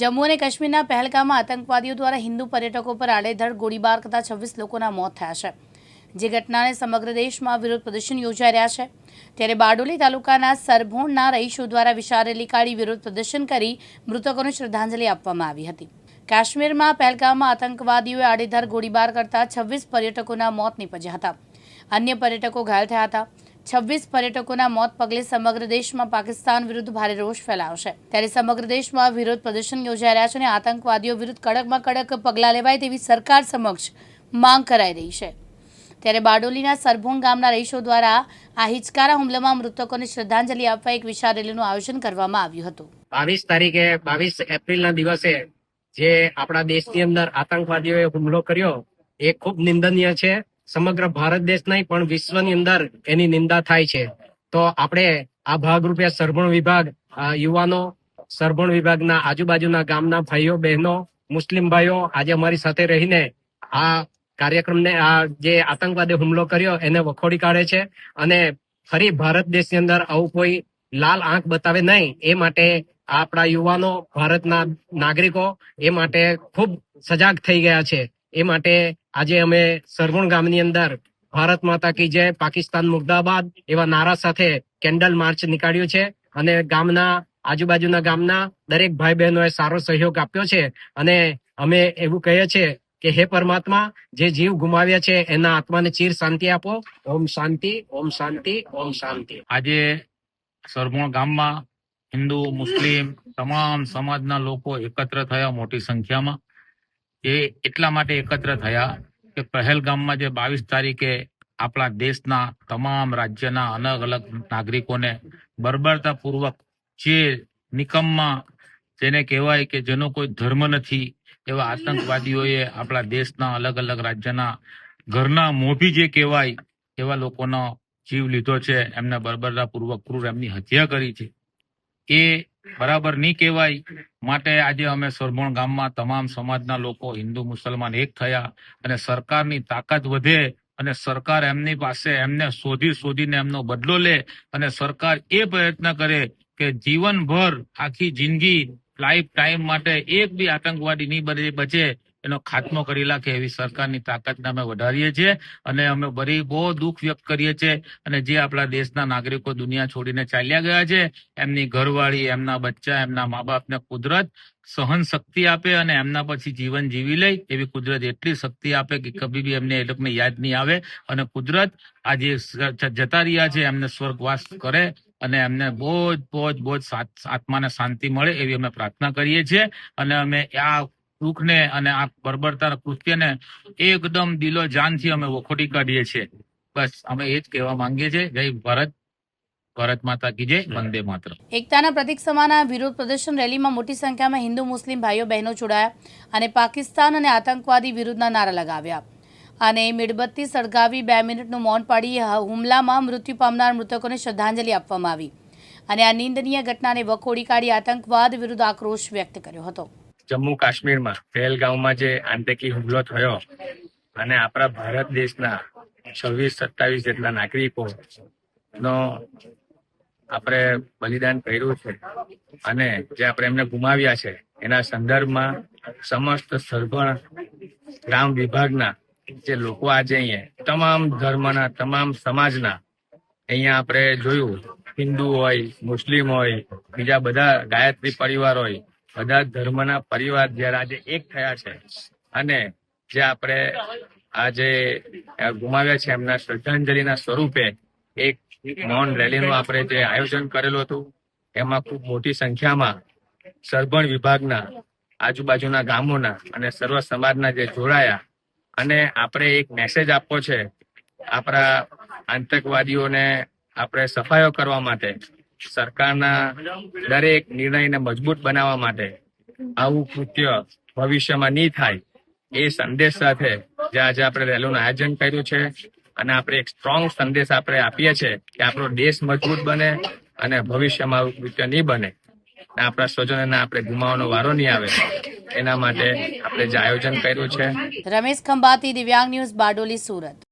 જમ્મુ અને કાશ્મીરના પહેલગામમાં આતંકવાદીઓ દ્વારા હિન્દુ પર્યટકો પર આડેધડ ગોળીબાર કરતા છવ્વીસ લોકોના મોત થયા છે. જે ઘટનાને સમગ્ર દેશમાં વિરોધ પ્રદર્શન યોજાઈ રહ્યા છે. ત્યારે બારડોલી તાલુકાના સરભોણના રહીશો દ્વારા વિશારેલી કાઢી વિરોધ પ્રદર્શન કરી મૃતકોને શ્રદ્ધાંજલિ આપવામાં આવી હતી. કાશ્મીરમાં પહેલગામમાં આતંકવાદીઓએ આડેધડ ગોળીબાર કરતા છવ્વીસ પર્યટકોના મોત નીપજ્યા હતા. અન્ય પર્યટકો ઘાયલ થયા હતા. છવ્વીસ પર્યટકોના મોત પગલે સમગ્ર દેશમાં પાકિસ્તાન વિરુદ્ધ ભારે રોષ ફેલાયો ત્યારે સમગ્ર દેશમાં વિરોધ પ્રદર્શન યોજાઈ રહ્યા છે અને આતંકવાદીઓ વિરુદ્ધ કડકમાં કડક પગલાં લેવાય તેવી સરકાર સમક્ષ માંગ કરાઈ રહી છે. ત્યારે બારડોલીના સરભોણ ગામના રહીશો દ્વારા આ હિચકારા હુમલામાં મૃતકોને શ્રદ્ધાંજલિ આપવા એક વિશાળ રેલીનું આયોજન કરવામાં આવ્યું હતું. બાવીસ તારીખે, બાવીસ એપ્રિલ ના દિવસે જે આપણા દેશની અંદર આતંકવાદીઓએ હુમલો કર્યો, એ ખૂબ નિંદનીય છે. સમગ્ર ભારત દેશ નહીં, પણ વિશ્વની અંદર એની નિંદા થાય છે. તો આપણે આ ભાગરૂપે સરભણ વિભાગ યુવાનો, સરભણ વિભાગના આજુબાજુના ગામના ભાઈઓ, બહેનો, મુસ્લિમ ભાઈઓ આજે અમારી સાથે રહીને આ કાર્યક્રમને, આ જે આતંકવાદી હુમલો કર્યો એને વખોડી કાઢે છે અને ફરી ભારત દેશની અંદર આવું કોઈ લાલ આંખ બતાવે નહીં. એ માટે આપણા યુવાનો, ભારતના નાગરિકો એ માટે ખૂબ સજાગ થઈ ગયા છે. એ માટે આજે અમે સરવણ ગામની અંદર ભારત માતા કી જય, પાકિસ્તાન મુર્દાબાદ એવા નારા સાથે કેન્ડલ માર્ચ નીકાળ્યું છે. અને ગામના, આજુબાજુના ગામના દરેક ભાઈ બહેનોએ સારો સહયોગ આપ્યો છે. અને અમે એવું કહીએ છીએ કે હે પરમાત્મા, જે જીવ ગુમાવ્યા છે એના આત્માને ચીર શાંતિ આપો. ઓમ શાંતિ ઓમ શાંતિ ઓમ શાંતિ. આજે સરભોણ ગામમાં હિન્દુ, મુસ્લિમ, તમામ સમાજના લોકો એકત્ર થયા મોટી સંખ્યામાં. એ એટલા માટે એકત્ર થયા કે પહેલગામમાં જે બાવીસ તારીખે આપણા દેશના તમામ રાજ્યના અલગ અલગ નાગરિકોને બર્બરતાપૂર્વક જે નિકમમાં જેને કહેવાય કે જેનો કોઈ ધર્મ નથી, એવા આતંકવાદીઓએ આપણા દેશના અલગ અલગ રાજ્યના ઘરના મોભી જે કહેવાય, એવા લોકોનો જીવ લીધો છે. એમને બર્બરતાપૂર્વક ક્રૂર એમની હત્યા કરી છે. એ બરાબર નહીં કહેવાય. માટે આજે અમે સરભોણ ગામમાં તમામ સમાજના લોકો, હિન્દુ, મુસલમાન એક થયા અને સરકારની તાકાત વધે અને સરકાર એમની પાસે એમને શોધી શોધીને એમનો બદલો લે અને સરકાર એ પ્રયત્ન કરે કે જીવનભર આખી જિંદગી લાઈફ ટાઈમ માટે એક બી આતંકવાદી નહીં બચે બચે. એનો ખાત્મો કરી નાખે એવી સરકારની તાકાતને અમે વધારીએ છીએ અને અમે બરી બહુ દુઃખ વ્યક્ત કરીએ છીએ અને જે આપણા દેશના નાગરિકો દુનિયા છોડીને ચાલ્યા ગયા છે, એમની ઘરવાળી, એમના બચ્ચા, એમના મા બાપને કુદરત સહન શક્તિ આપે અને એમના પછી જીવન જીવી લે એવી કુદરત એટલી શક્તિ આપે કે કભી બી એમને એ લોકોને યાદ નહીં આવે અને કુદરત આ જે, જતા રહ્યા છે, એમને સ્વર્ગવાસ કરે અને એમને બહુ જ બહુ જ બહુ જ આત્માને શાંતિ મળે એવી અમે પ્રાર્થના કરીએ છીએ અને અમે આ દુઃખને અને આ બર્બરતા કૃત્યને એકદમ દિલો જાનથી અમે વખોડી કાઢીએ છીએ. બસ, અમે એ જ કહેવા માંગીએ છીએ, જય ભારત ભારત માતા કી એકતાના પ્રતિક સમાન વિરોધ પ્રદર્શન રેલીમાં મોટી સંખ્યામાં હિન્દુ, મુસ્લિમ ભાઈઓ, બહેનો જોડાયા અને પાકિસ્તાન અને આતંકવાદી વિરુદ્ધના નારા લગાવ્યા. અને મીણબત્તી સળગાવી બે મિનિટનું મૌન પાડી હુમલામાં મૃત્યુ પામનાર મૃતકોને શ્રદ્ધાંજલિ આપવામાં આવી. અને આ નિંદનીય ઘટનાને વખોડી કાઢી આતંકવાદ વિરુદ્ધ આક્રોશ વ્યક્ત કર્યો હતો. જમ્મુ કાશ્મીરમાં પહેલગાંવમાં જે આંતકી હુમલો થયો અને આપણા ભારત દેશના છવ્વીસ સત્તાવીસ જેટલા નાગરિકો નો આપણે બલિદાન કર્યું છે અને જે આપણે એમને ગુમાવ્યા છે, એના સંદર્ભમાં સમસ્ત સરભણ ગ્રામ વિભાગના જે લોકો આજે અહીંયા, તમામ ધર્મના, તમામ સમાજના અહીંયા આપણે જોયું, હિન્દુ હોય, મુસ્લિમ હોય, બીજા બધા ગાયત્રી પરિવાર હોય બધા ધર્મના પરિવાર જયારે આજે એક થયા છે અને જે આપણે આજે ગુમાવ્યા છે એમના શ્રદ્ધાંજલિના સ્વરૂપે એક મૌન રેલીનું આપણે જે આયોજન કરેલું હતું, એમાં ખૂબ મોટી સંખ્યામાં સરભણ વિભાગના આજુબાજુના ગામોના અને સર્વ સમાજના જે જોડાયા અને આપણે એક મેસેજ આપવો છે આપણા આતંકવાદીઓને આપણે સફાયો કરવા માટે. સરકારના દરેક નિર્ણયને મજબૂત બનાવવા માટે આવું કૃત્ય ભવિષ્યમાં નહીં થાય એ સંદેશ સાથે જે આજે આપણે રેલીનું આયોજન કર્યું છે. અને આપણે એક સ્ટ્રોંગ સંદેશ આપણે આપીએ છીએ કે આપણો દેશ મજબૂત બને અને ભવિષ્યમાં આવું કૃત્ય નહીં બને. આપણા સ્વજનોને આપણે ગુમાવવાનો વારો નહીં આવે. એના માટે આપણે જે આયોજન કર્યું છે. રમેશ ખંભાતી, દિવ્યાંગ ન્યૂઝ, બારડોલી, સુરત.